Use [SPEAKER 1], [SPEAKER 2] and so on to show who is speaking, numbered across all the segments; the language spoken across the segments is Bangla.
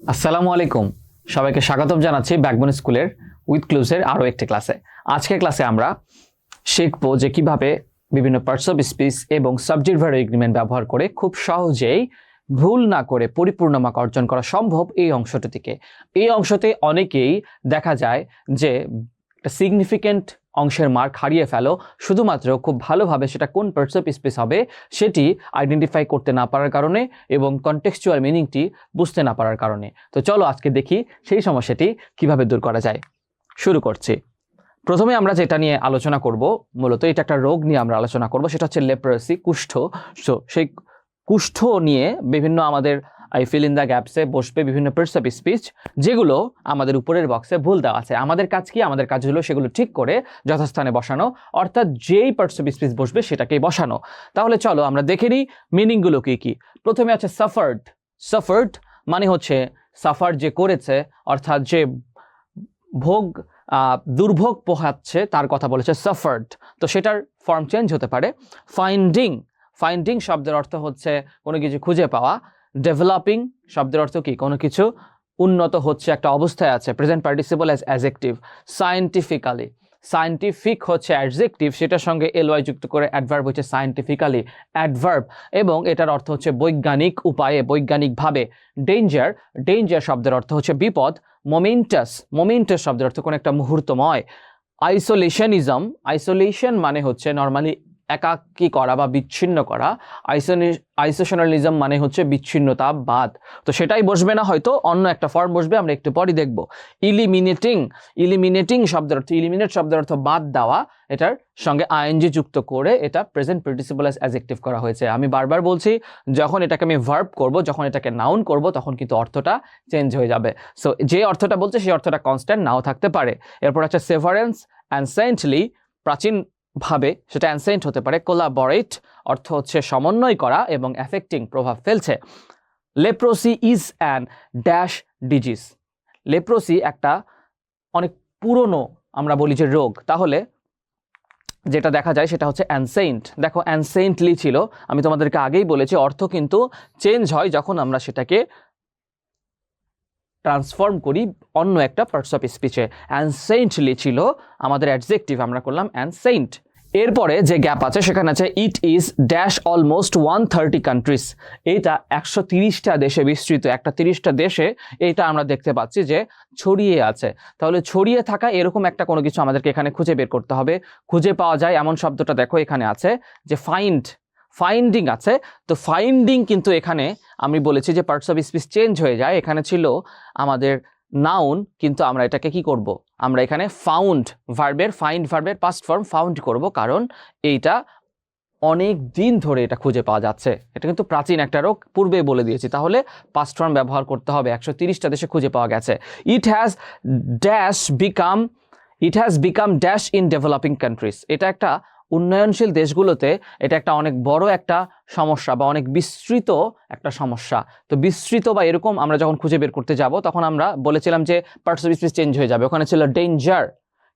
[SPEAKER 1] আসসালামু আলাইকুম। সবাইকে স্বাগতম জানাচ্ছি ব্যাকবোন স্কুলের উইথ ক্লুজের আরও একটি ক্লাসে। আজকের ক্লাসে আমরা শিখব যে কীভাবে বিভিন্ন পার্টস অফ স্পিচ এবং সাবজেক্ট ভ্যারু এগ্রিমেন্ট ব্যবহার করে খুব সহজেই ভুল না করে পরিপূর্ণ মার্ক অর্জন করা সম্ভব এই অংশটি থেকে এই অংশতে অনেকেই দেখা যায় যে একটা সিগনিফিক্যান্ট অংশের মার্ক হারিয়ে ফেলো। শুধুমাত্র খুব ভালোভাবে সেটা কোন পার্টস অফ স্পেস হবে সেটি আইডেন্টিফাই করতে না পারার কারণে এবং কনটেক্সচুয়াল মিনিংটি বুঝতে না পারার কারণে। তো চলো আজকে দেখি সেই সমস্যাটি কীভাবে দূর করা যায়। শুরু করছি। প্রথমে আমরা যেটা নিয়ে আলোচনা করব, মূলত এটা একটা রোগ নিয়ে আমরা আলোচনা করব, সেটা হচ্ছে লেপ্রসি কুষ্ঠ। সো সেই কুষ্ঠ নিয়ে বিভিন্ন আমাদের আই ফিল ইন দ্য গ্যাপসে বসবে বিভিন্ন পার্টস অফ স্পিচ যেগুলো আমাদের উপরের বক্সে ভুল দেওয়া আছে। আমাদের কাজ কি? আমাদের কাজ হলো সেগুলো ঠিক করে যথাস্থানে বসানো, অর্থাৎ যেই পার্টস অফ স্পিচ বসবে সেটাকেই বসানো। তাহলে চলো আমরা দেখে নিই মিনিংগুলো কী কী। প্রথমে আছে সাফার্ড সাফার্ড মানে হচ্ছে সাফার যে করেছে, অর্থাৎ যে ভোগ দুর্ভোগ পোহাচ্ছে, তার কথা বলেছে সাফার্ড তো সেটার ফর্ম চেঞ্জ হতে পারে। ফাইন্ডিং ফাইন্ডিং শব্দের অর্থ হচ্ছে কোনো কিছু খুঁজে পাওয়া। ডেভেলপিং শব্দের অর্থ কি? কোনো কিছু উন্নত হচ্ছে, একটা অবস্থায় আছে present participle as adjective scientifically scientific হচ্ছে অ্যাডজেক্টিভ সেটার সঙ্গে এলওয়াই যুক্ত করে অ্যাডভার্ব হচ্ছে সায়েন্টিফিক্যালি অ্যাডভার্ব এবং এটার অর্থ হচ্ছে বৈজ্ঞানিক উপায়ে, বৈজ্ঞানিকভাবে। ডেঞ্জার ডেঞ্জার শব্দের অর্থ হচ্ছে বিপদ মোমেন্টাস মোমেন্টাস শব্দের অর্থ কোনো একটা মুহূর্তময়। আইসোলেশনিজম আইসোলেশন মানে হচ্ছে নর্মালি একাকী করা বা বিচ্ছিন্ন করা আইসোশনালিজম মানে হচ্ছে বিচ্ছিন্নতা বাদ তো সেটাই বসবে না হয়তো, অন্য একটা ফর্ম বসবে, আমরা একটু পরই দেখব। ইলিমিনেটিং ইলিমিনেটিং শব্দের অর্থ ইলিমিনেট শব্দের অর্থ বাদ দেওয়া, এটার সঙ্গে আইএনজি যুক্ত করে এটা প্রেজেন্ট পার্টিসিপল অ্যাজ অ্যাজেক্টিভ করা হয়েছে। আমি বারবার বলছি, যখন এটাকে আমি ভার্ব করব, যখন এটাকে নাউন করব, তখন কিন্তু অর্থটা চেঞ্জ হয়ে যাবে। সো যে অর্থটা বলছে, সেই অর্থটা কনস্ট্যান্ট নাও থাকতে পারে। এরপর আছে সেভারেন্স অ্যান্ড সেন্টলি প্রাচীন ভাবে, সেটা অ্যানসেন্ট হতে পারে, কোলাবরেট, অর্থ হচ্ছে সমন্বয় করা এবং অ্যাফেক্টিং প্রভাব ফেলছে। Leprosy is an dash disease leprosy একটা অনেক পুরনো, আমরা বলি যে রোগ। তাহলে যেটা দেখা যায়, সেটা হচ্ছে অ্যানসেন্ট। দেখো, অ্যানসেন্টলি ছিল, আমি তোমাদেরকে আগেই বলেছি, অর্থ কিন্তু চেঞ্জ হয় যখন আমরা সেটাকে ট্রান্সফর্ম করি অন্য একটা পার্টস অফ স্পিচে অ্যানসেন্টলি ছিল আমাদের অ্যাডজেক্টিভ আমরা করলাম অ্যানসেন্ট এরপরে যে গ্যাপ আছে সেখানে আছে it is dash almost one thirty countries এইটা একশো তিরিশটা দেশে বিস্তৃত, একটা তিরিশটা দেশে এইটা আমরা দেখতে পাচ্ছি যে ছড়িয়ে আছে। তাহলে ছড়িয়ে থাকা এরকম একটা কোনো কিছু আমাদেরকে এখানে খুঁজে বের করতে হবে। খুঁজে পাওয়া যায়, এমন শব্দটা দেখো এখানে আছে যে ফাইন্ড ফাইন্ডিং আছে। তো ফাইন্ডিং কিন্তু এখানে আমি বলেছি যে পার্টস অফ স্পিচ চেঞ্জ হয়ে যায়। এখানে ছিল আমাদের নাউন কিন্তু আমরা এটাকে কি করব? আমরা এখানে ফাউন্ড ভার্বের ফাইন্ড ভার্বের পাস্ট ফর্ম ফাউন্ড করব, কারণ এইটা অনেক দিন ধরে এটা খুঁজে পাওয়া যাচ্ছে। এটা কিন্তু প্রাচীন একটা রোগ পূর্বে বলে দিয়েছি। তাহলে পাস্ট ফর্ম ব্যবহার করতে হবে। একশো তিরিশটা দেশে খুঁজে পাওয়া গেছে। It has dash become it has become dash in developing countries এটা একটা উন্নয়নশীল দেশগুলোতে এটা একটা অনেক বড় একটা সমস্যা বা অনেক বিস্তৃত একটা সমস্যা। তো বিস্তৃত বা এরকম আমরা যখন খুঁজে বের করতে যাব, তখন আমরা বলেছিলাম যে পার্টস অফ স্পিচ চেঞ্জ হয়ে যাবে। ওখানে ছিল ডেঞ্জার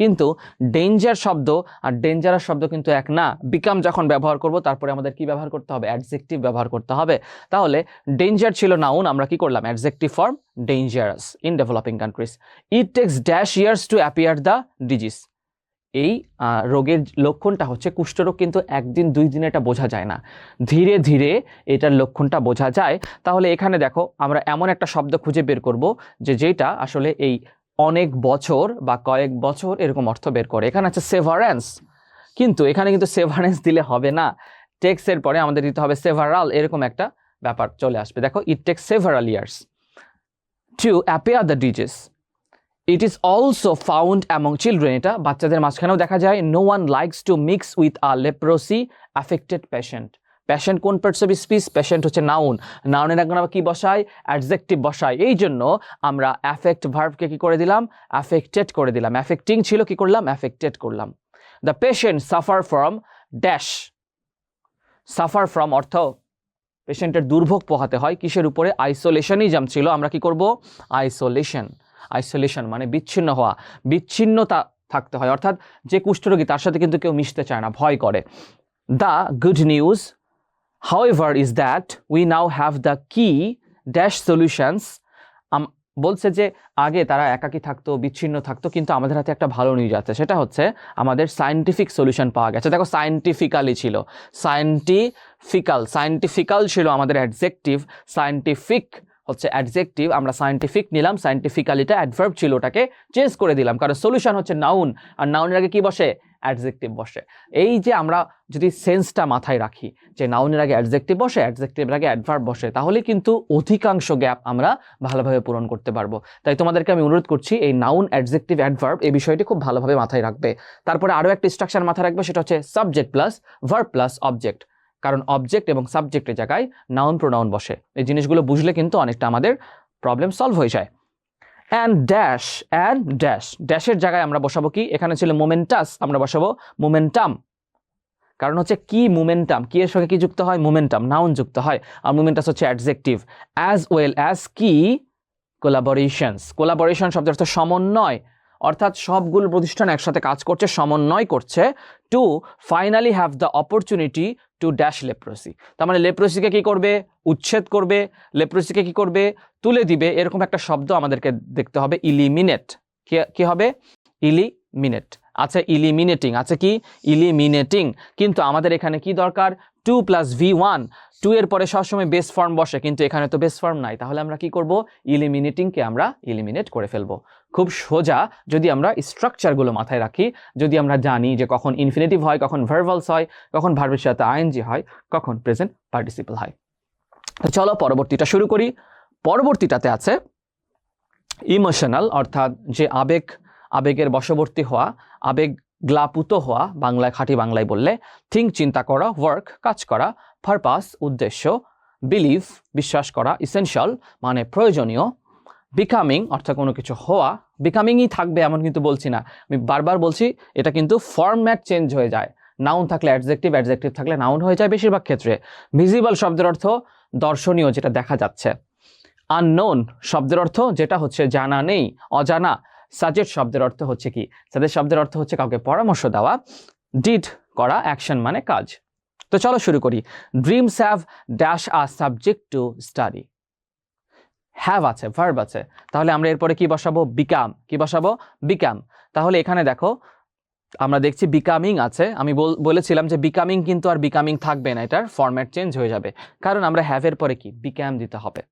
[SPEAKER 1] কিন্তু ডেঞ্জার শব্দ আর ডেঞ্জারাস শব্দ কিন্তু এক না। বিকাম যখন ব্যবহার করব, তারপরে আমাদের কি ব্যবহার করতে হবে? অ্যাডজেক্টিভ ব্যবহার করতে হবে। তাহলে ডেঞ্জার ছিল নাউন আমরা কি করলাম? Adjective form dangerous in developing countries it takes dash years to appear the disease এই রোগের লক্ষণটা হচ্ছে কুষ্ঠরোগ, কিন্তু একদিন দুই দিনে এটা বোঝা যায় না। ধীরে ধীরে এটার লক্ষণটা বোঝা যায়। তাহলে এখানে দেখো, আমরা এমন একটা শব্দ খুঁজে বের করব যে যেটা আসলে এই অনেক বছর বা কয়েক বছর এরকম অর্থ বের করে। এখানে আছে সেভারেন্স কিন্তু এখানে কিন্তু সেভারেন্স দিলে হবে না। টেক্সের পরে আমাদের দিতে হবে সেভারাল এরকম একটা ব্যাপার চলে আসবে। দেখো it takes several years to appear the disease it is also found among children এটা বাচ্চাদের মাঝখানেও দেখা যায় no one likes to mix with a leprosy affected patient patient কোন পার্টস অফ স্পিচ পেশেন্ট হচ্ছে নাউন নাউনের আগে আমরা কি বসাই? অ্যাডজেক্টিভ বসাই। এই জন্য আমরা অ্যাফেক্ট ভার্বকে কী করে দিলাম? অ্যাফেক্টেড করে দিলাম। অ্যাফেক্টিং ছিল কী করলাম? অ্যাফেক্টেড করলাম। The patient suffer from dash suffer from অর্থ পেশেন্টের দুর্ভোগ পোহাতে হয়। কিসের উপরে? আইসোলেশনিজম ছিল, আমরা কি করব? আইসোলেশন আইসোলেশন মানে বিচ্ছিন্ন হওয়া, বিচ্ছিন্নতা থাকতে হয়। অর্থাৎ যে কুষ্ঠরোগী, তার সাথে কিন্তু কেউ মিশতে চায় না, ভয় করে। The good news is that we now have the key dash solutions. আম- বলছে যে আগে তারা একাকী থাকতো, বিচ্ছিন্ন থাকতো, কিন্তু আমাদের হাতে একটা ভালো নিউজ আছে। সেটা হচ্ছে আমাদের সায়েন্টিফিক সলিউশন পাওয়া গেছে। দেখো সায়েন্টিফিক্যালি ছিল। সায়েন্টিফিক্যাল সায়েন্টিফিক্যাল ছিল আমাদের অ্যাডজেক্টিভ সায়েন্টিফিক হচ্ছে অ্যাডজেক্টিভ আমরা সায়েন্টিফিক নিলাম সায়েন্টিফিক্যালিটা অ্যাডভার্ব ছিল ওটাকে চেঞ্জ করে দিলাম। কারণ সলিউশন হচ্ছে নাউন আর নাউনের আগে কি বসে? অ্যাডজেক্টিভ বসে। এই যে আমরা যদি সেন্সটা মাথায় রাখি, যে নাউনের আগে অ্যাডজেক্টিভ বসে অ্যাডজেক্টিভের আগে অ্যাডভার্ব বসে, তাহলে কিন্তু অধিকাংশ গ্যাপ আমরা ভালোভাবে পূরণ করতে পারব। তাই তোমাদেরকে আমি অনুরোধ করছি, এই নাউন অ্যাডজেক্টিভ অ্যাডভার্ব এই বিষয়টি খুব ভালোভাবে মাথায় রাখবে। তারপরে আরও একটা স্ট্রাকচার মাথায় রাখবে, সেটা হচ্ছে subject plus verb plus object কারণ অবজেক্ট এবং সাবজেক্টের জায়গায় নাউন প্রোনাউন বসে। এই জিনিসগুলো বুঝলে কিন্তু অনেকটা আমাদের প্রবলেম সলভ হয়ে যায়। অ্যান্ড ড্যাশ অ্যান্ড ড্যাশ ড্যাশের জায়গায় আমরা বসাবো কি? এখানে ছিল মোমেন্টাস আমরা বসাবো মোমেন্টাম কারণ হচ্ছে কি মোমেন্টাম কি এর সঙ্গে কি যুক্ত হয়? মোমেন্টাম নাউন যুক্ত হয়। আর মোমেন্টাস হচ্ছে অ্যাডজেক্টিভ অ্যাজ ওয়েল অ্যাজ কি? কোলাবোরেশনস কোলাবোরেশন শব্দের অর্থ সমন্বয়। অর্থাৎ সবগুলো প্রতিষ্ঠান একসাথে কাজ করছে, সমন্বয় করছে to finally have the opportunity to dash leprosy তার মানে লেপ্রোসিকে কী করবে? উচ্ছেদ করবে। লেপ্রোসিকে কী করবে? তুলে দিবে। এরকম একটা শব্দ আমাদেরকে দেখতে হবে। ইলিমিনেট কি হবে? ইলিমিনেট আছে ইলিমিনেটিং আছে কি? ইলিমিনেটিং কিন্তু আমাদের এখানে কি দরকার? To plus V one. To এর পরে সবসময় বেস ফর্ম বসে, কিন্তু এখানে তো বেস ফর্ম নাই। তাহলে আমরা কি করব? ইলিমিনেটিংকে আমরা ইলিমিনেট করে ফেলব। খুব সোজা, যদি আমরা স্ট্রাকচারগুলো মাথায় রাখি, যদি আমরা জানি যে কখন ইনফিনিটিভ হয়, কখন ভার্বালস হয়, কখন ভার্বের সাথে আইএনজি হয়, কখন প্রেজেন্ট পার্টিসিপল হয়। চলো পরবর্তীটা শুরু করি। পরবর্তীটাতে আছে ইমোশনাল অর্থাৎ যে আবেগ, আবেগের বশবর্তী হওয়া, আবেগ গ্লাপুত হওয়া, বাংলায় খাঁটি বাংলায় বললে, থিঙ্ক, চিন্তা করা ওয়ার্ক কাজ করা পারপাস উদ্দেশ্য বিলিভ বিশ্বাস করা ইসেনশিয়াল মানে প্রয়োজনীয় বিকামিং অর্থাৎ কোনো কিছু হওয়া বিকামিংই থাকবে এমন কিন্তু বলছি না। আমি বারবার বলছি, এটা কিন্তু ফরম্যাট চেঞ্জ হয়ে যায়। নাউন থাকলে অ্যাডজেক্টিভ অ্যাডজেক্টিভ থাকলে নাউন হয়ে যায় বেশিরভাগ ক্ষেত্রে। ভিজিবল শব্দের অর্থ দর্শনীয় যেটা দেখা যাচ্ছে। আননোন শব্দের অর্থ যেটা হচ্ছে জানা নেই, অজানা। সাজেট শব্দের অর্থ হচ্ছে কি? সাজেট শব্দের অর্থ হচ্ছে কাউকে পরামর্শ দেওয়া ডিড করা অ্যাকশন মানে কাজ। তো চলো শুরু করি। Dreams have dash a subject to study have আছে ভার্ব আছে। তাহলে আমরা এরপরে কি বসাবো? বিকাম কি বসাবো? বিকাম তাহলে এখানে দেখো, আমরা দেখছি বিকামিং আছে। আমি বল- বলেছিলাম যে বিকামিং কিন্তু আর বিকামিং থাকবে না। এটার ফরম্যাট চেঞ্জ হয়ে যাবে। কারণ আমরা হ্যাভের পরে কি? বিকাম দিতে হবে।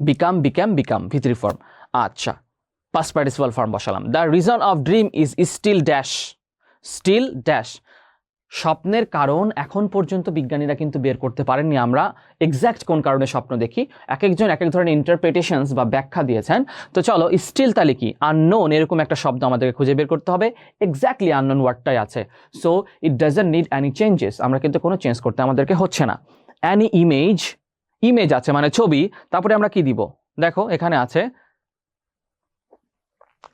[SPEAKER 1] বিকাম বিকাম বিকাম ভিতরি ফর্ম আচ্ছা পাস পার্টিসিপাল ফর্ম বসালাম। The reason of dream is still dash still dash স্বপ্নের কারণ এখন পর্যন্ত বিজ্ঞানীরা কিন্তু বের করতে পারেননি। আমরা এক্স্যাক্ট কোন কারণে স্বপ্ন দেখি? এক একজন, এক এক ধরনের ইন্টারপ্রিটেশনস বা ব্যাখ্যা দিয়েছেন। তো চলো স্টিল তাহলে কি? আননোন এরকম একটা শব্দ আমাদেরকে খুঁজে বের করতে হবে। এক্স্যাক্টলি আননোন ওয়ার্ডটাই আছে। So it doesn't need any changes আমরা কিন্তু কোনো চেঞ্জ করতে আমাদেরকে হচ্ছে না। অ্যানি ইমেজ ইমেজ আছে মানে ছবি। তারপরে আমরা কি দিব? দেখো, এখানে আছে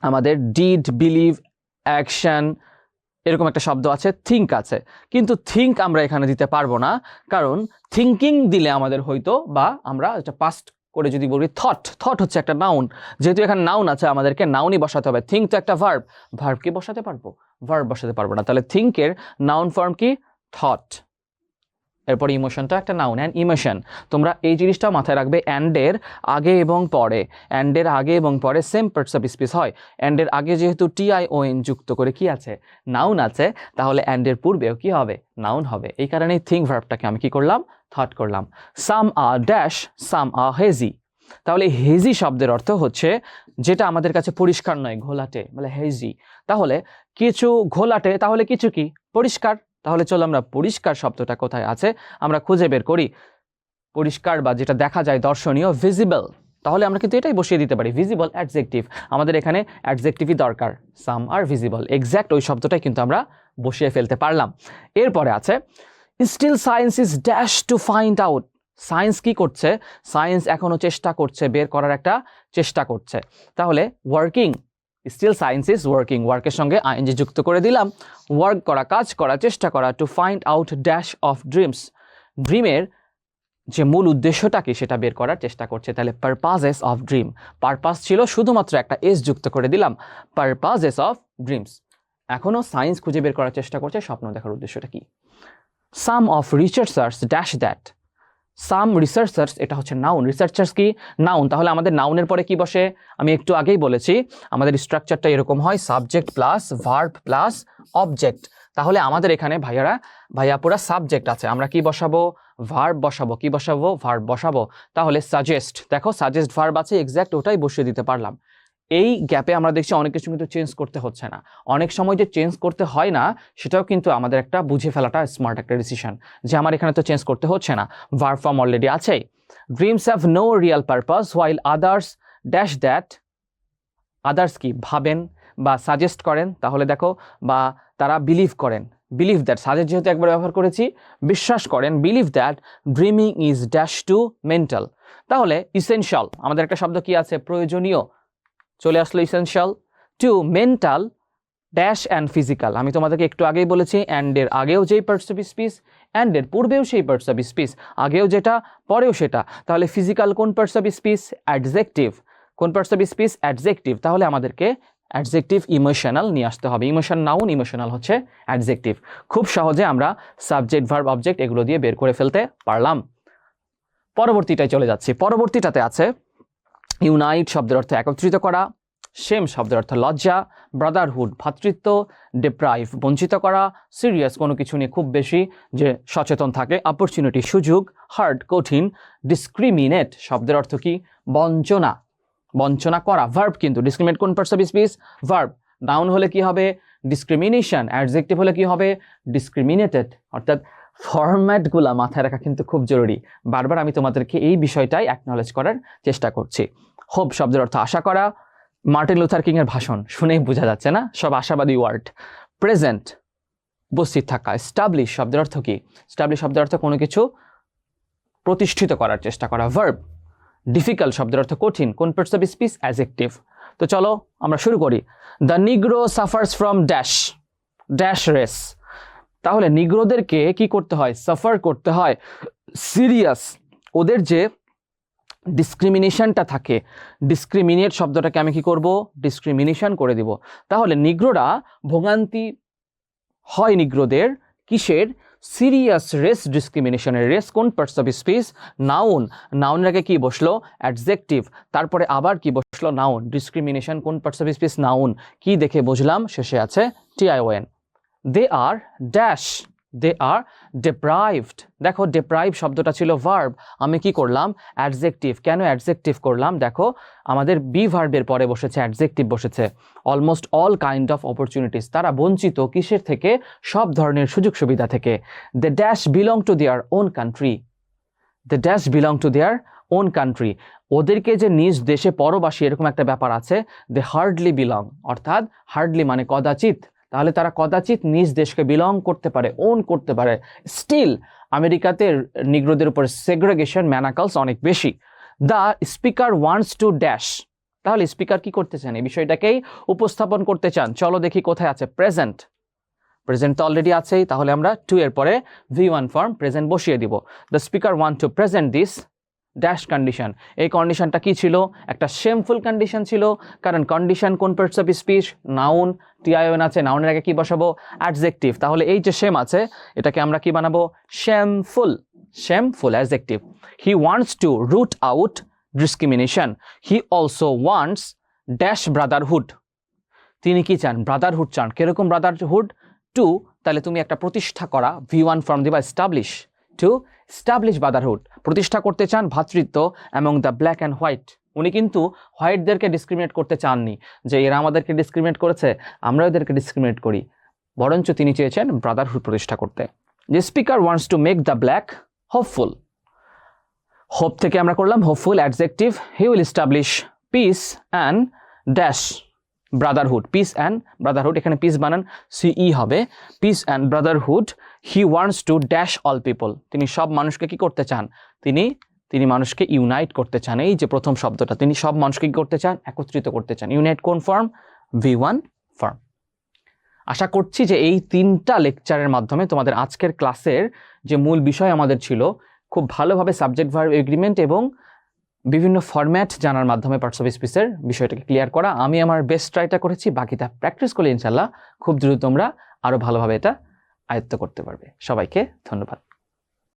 [SPEAKER 1] আমাদের ডিড বিলিভ অ্যাকশন এরকম একটা শব্দ আছে থিঙ্ক আছে। কিন্তু থিঙ্ক আমরা এখানে দিতে পারব না, কারণ থিঙ্কিং দিলে আমাদের হয়তো বা আমরা এটা পাস্ট করে যদি বলি থট থট হচ্ছে একটা নাউন যেহেতু এখানে নাউন আছে, আমাদেরকে নাউনই বসাতে হবে। থিঙ্ক তো একটা ভার্ব ভার্ব কি বসাতে পারব? ভার্ব বসাতে পারব না। তাহলে থিঙ্কের নাউন ফর্ম কি? থট এরপর ইমোশনটা একটা নাউন অ্যান্ড ইমোশন তোমরা এই জিনিসটা মাথায় রাখবে অ্যান্ডের আগে এবং পরে। অ্যান্ডের আগে এবং পরে সেম পার্টস অফ স্পিস হয় অ্যান্ডের আগে যেহেতু টিআইওএন যুক্ত করে কি আছে? নাউন আছে। তাহলে অ্যান্ডের পূর্বেও কি হবে? নাউন হবে। এই কারণেই থিঙ্ক ভার্বটাকে আমি কি করলাম? থট করলাম। Some a dash some a hazy তাহলে হেজি শব্দের অর্থ হচ্ছে যেটা আমাদের কাছে পরিষ্কার নয়, ঘোলাটে মানে হেজি তাহলে কিছু ঘোলাটে, তাহলে কিছু কি? পরিষ্কার। তাহলে চলো আমরা পরিষ্কার শব্দটা কোথায় আছে, আমরা খুঁজে বের করি। পরিষ্কার বা যেটা দেখা যায় দর্শনীয় ভিজিবল তাহলে আমরা কিন্তু এটাই বসিয়ে দিতে পারি ভিজিবল অ্যাডজেক্টিভ আমাদের এখানে অ্যাডজেক্টিভই দরকার সাম আর ভিজিবল এক্স্যাক্ট ওই শব্দটাই কিন্তু আমরা বসিয়ে ফেলতে পারলাম। এরপরে আছে still science is dash to find out science কি করছে? সায়েন্স এখনও চেষ্টা করছে, বের করার একটা চেষ্টা করছে। তাহলে working still science is working ওয়ার্কের সঙ্গে আইএনজি যুক্ত করে দিলাম। ওয়ার্ক করা কাজ করা চেষ্টা করা। To find out dash of dreams ড্রিমের যে মূল উদ্দেশ্যটা কি সেটা বের করার চেষ্টা করছে। তাহলে পারপাজেস অফ ড্রিম পারপাস ছিল শুধুমাত্র একটা এস যুক্ত করে দিলাম। পারপাজেস অফ ড্রিমস এখনও সায়েন্স খুঁজে বের করার চেষ্টা করছে। স্বপ্ন দেখার উদ্দেশ্যটা কি? Some of researchers dash that some researchers এটা হচ্ছে নাউন রিসার্চার্স কি? নাউন তাহলে আমাদের নাউনের পরে কি বসে? আমি একটু আগেই বলেছি, আমাদের স্ট্রাকচারটা এরকম হয় subject plus verb plus object তাহলে আমাদের এখানে ভাইয়ারা ভাইয়া পুরা সাবজেক্ট আছে, আমরা কি বসাবো? ভার্ব বসাবো, কি বসাবো? ভার্ব বসাবো। তাহলে সাজেস্ট দেখো সাজেস্ট ভার্ব আছে এক্স্যাক্ট ওটাই বসিয়ে দিতে পারলাম। এই গ্যাপে আমরা দেখছি অনেক কিছু কিন্তু চেঞ্জ করতে হচ্ছে না। অনেক সময় যে চেঞ্জ করতে হয় না, সেটাও কিন্তু আমাদের একটা বুঝে ফেলাটা স্মার্ট একটা ডিসিশন যে আমার এখানে তো চেঞ্জ করতে হচ্ছে না। ভার্ব ফর্ম অলরেডি আছেই dreams have no real purpose while others dash that others কি? ভাবেন বা সাজেস্ট করেন, তাহলে দেখো, বা তারা বিলিভ করেন। বিলিভ দ্যাট সাজেস্ট যেহেতু একবার ব্যবহার করেছি, বিশ্বাস করেন believe that dreaming is dash to mental তাহলে ইসেনশিয়াল আমাদের একটা শব্দ কি আছে? প্রয়োজনীয়। চলে আসলো essential to mental dash and physical আমি তোমাদেরকে একটু আগেই বলেছি অ্যান্ডের আগেও যেই পার্টস অফ স্পিচ অ্যান্ডের পূর্বেও সেই পার্টস অফ স্পিচ আগেও যেটা, পরেও সেটা। তাহলে ফিজিক্যাল কোন পার্টস অফ স্পিচ অ্যাডজেক্টিভ কোন পার্টস অফ স্পিচ অ্যাডজেক্টিভ তাহলে আমাদেরকে অ্যাডজেক্টিভ ইমোশনাল নিয়ে আসতে হবে। ইমোশন নাউন ইমোশনাল হচ্ছে অ্যাডজেক্টিভ খুব সহজে আমরা সাবজেক্ট ভার্ব অবজেক্ট এগুলো দিয়ে বের করে ফেলতে পারলাম। পরবর্তীটায় চলে যাচ্ছি। পরবর্তীটাতে আছে ইউনাইট শব্দের অর্থ একত্রিত করা, সেম শব্দের অর্থ লজ্জা ব্রাদারহুড ভ্রাতৃত্ব ডিপ্রাইভ বঞ্চিত করা সিরিয়াস কোনো কিছু নিয়ে খুব বেশি যে সচেতন থাকে অপরচুনিটি সুযোগ হার্ড কঠিন ডিসক্রিমিনেট শব্দের অর্থ কি? বঞ্চনা। বঞ্চনা করা ভার্ব কিন্তু ডিসক্রিমিনেট কোন parts of speech verb noun হলে কি হবে? ডিসক্রিমিনেশন অ্যাডজেক্টিভ হলে কি হবে? ডিসক্রিমিনেটেড অর্থাৎ ফরম্যাটগুলা মাথায় রাখা কিন্তু খুব জরুরি। বারবার আমি তোমাদেরকে এই বিষয়টাই অ্যাকনলেজ করার চেষ্টা করছি। হোপ শব্দের অর্থ আশা করা মার্টিন লুথার কিং এর ভাষণ শুনেই বোঝা যাচ্ছে না? সব আশাবাদী ওয়ার্ড প্রেজেন্ট উপস্থিত থাকা। স্টাবলিশ শব্দের অর্থ কি? স্টাবলিশ শব্দের অর্থ কোনো কিছু প্রতিষ্ঠিত করার চেষ্টা করা। ভার্ব ডিফিকাল্ট শব্দের অর্থ কঠিন। কোন পার্টস অফ স্পিচ অ্যাজেক্টিভ তো চলো আমরা শুরু করি। The negro suffers from dash dash race তাহলে নিগ্রোদেরকে কি করতে হয়? সাফার করতে হয়। সিরিয়াস, ওদের যে ডিসক্রিমিনেশনটা থাকে, ডিসক্রিমিনেট শব্দটাকে আমি কি করব? ডিসক্রিমিনেশন করে দিব। তাহলে নিগ্রোরা ভোগান্তি হয় নিগ্রোদের কিসের? সিরিয়াস রেস ডিসক্রিমিনেশনের রেস কোন? Parts of speech, noun. নাউনের আগে কি বসল? অ্যাডজেক্টিভ। তারপরে আবার কি বসল? নাউন। ডিসক্রিমিনেশন কোন? Parts of speech, noun. কি দেখে বুঝলাম? শেষে আছে TION they are dash they are deprived দেখো ডেপ্রাইভ শব্দটা ছিল ভার্ব আমি কি করলাম? অ্যাডজেক্টিভ কেন অ্যাডজেক্টিভ করলাম? দেখো, আমাদের বি ভার্বের পরে বসেছে অ্যাডজেক্টিভ বসেছে। Almost all kind of opportunities তারা বঞ্চিত কিসের থেকে? সব ধরনের সুযোগ সুবিধা থেকে। The dash belong to their own country the dash belong to their own country ওদেরকে যে নিজ দেশে পরবাসী এরকম একটা ব্যাপার আছে দে হার্ডলি বিলং অর্থাৎ হার্ডলি মানে কদাচিৎ তাহলে তারা কদাচিৎ নিজ দেশকে বিলং করতে পারে ওন করতে পারে। স্টিল আমেরিকাতে নিগ্রোদের উপর সেগ্রেগেশন ম্যানাকালস অনেক বেশি। The speaker wants to dash তাহলে স্পিকার কি করতে চান এই বিষয়টাকেই উপস্থাপন করতে চান। চলো দেখি কোথায় আছে প্রেজেন্ট প্রেজেন্ট তো অলরেডি আছেই, তাহলে আমরা টু এর পরে ভি ওয়ান ফর্ম প্রেজেন্ট বসিয়ে দিব। The speaker one to present this dash condition এই কন্ডিশনটা কি ছিল? একটা শেমফুল কন্ডিশন ছিল, কারণ কন্ডিশন কোন parts of speech noun TION আছে নাউনের আগে কি বসাবো? অ্যাডজেক্টিভ তাহলে এই যে সেম আছে, এটাকে আমরা কি বানাবো? Shameful shameful adjective he wants to root out discrimination he also wants dash brotherhood তিনি কি চান? ব্রাদারহুড চান। কীরকম ব্রাদারহুড টু তাহলে তুমি একটা প্রতিষ্ঠা করা ভি ওয়ান ফর্ম দিবা স্টাবলিশ টু স্টাবলিশ ব্রাদারহুড প্রতিষ্ঠা করতে চান ভ্রাতৃত্ব among the black and white উনি কিন্তু হোয়াইটদেরকে ডিসক্রিমিনেট করতে চাননি, যে এরা আমাদেরকে ডিসক্রিমিনেট করেছে, আমরা এদেরকে ডিসক্রিমিনেট করি। বরঞ্চ তিনি চেয়েছেন ব্রাদারহুড প্রতিষ্ঠা করতে। যে speaker wants to make the black hopeful hope থেকে আমরা করলাম hopeful adjective he will establish peace and dash brotherhood peace and brotherhood এখানে পিস বানান সিই হবে। Peace and brotherhood he wants to dash all people তিনি সব মানুষকে কি করতে চান? তিনি তিনি মানুষকে ইউনাইট করতে চান। এই যে প্রথম শব্দটা, তিনি সব মানুষকে কি করতে চান? একত্রিত করতে চান। ইউনাইট কোন ফর্ম ভি ওয়ান ফর্ম আশা করছি যে এই তিনটা লেকচারের মাধ্যমে তোমাদের আজকের ক্লাসের যে মূল বিষয় আমাদের ছিল, খুব ভালোভাবে সাবজেক্ট ভার্ব এগ্রিমেন্ট এবং বিভিন্ন ফরম্যাট জানার মাধ্যমে পার্টস অফ স্পিচের বিষয়টাকে ক্লিয়ার করা। আমি আমার বেস্ট ট্রাইটা করেছি, বাকিটা প্র্যাকটিস করলে ইনশাল্লাহ খুব দ্রুত তোমরা আরও ভালোভাবে এটা আয়ত্ত করতে পারবে। সবাইকে ধন্যবাদ।